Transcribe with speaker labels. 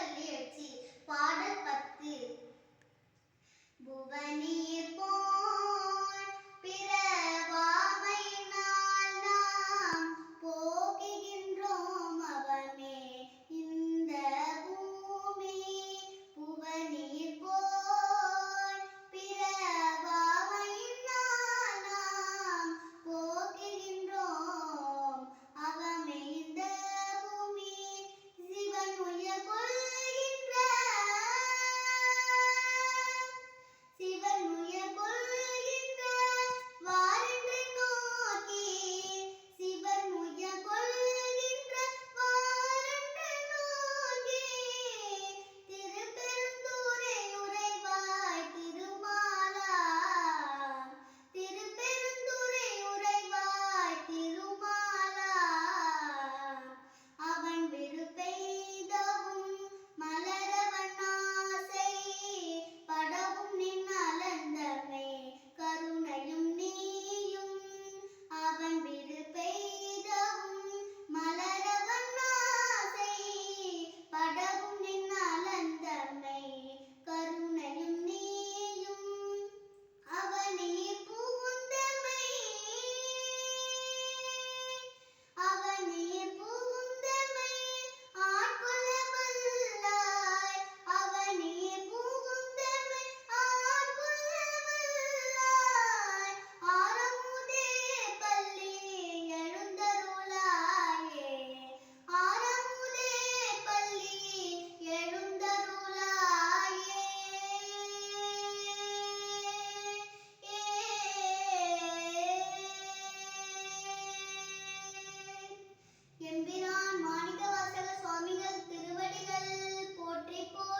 Speaker 1: ಕಲ್ಲಿಯಚ್ಚಿ எம்பிரான் மாணிக்கவாசக சுவாமிகள் திருவடிகள் போற்றி போ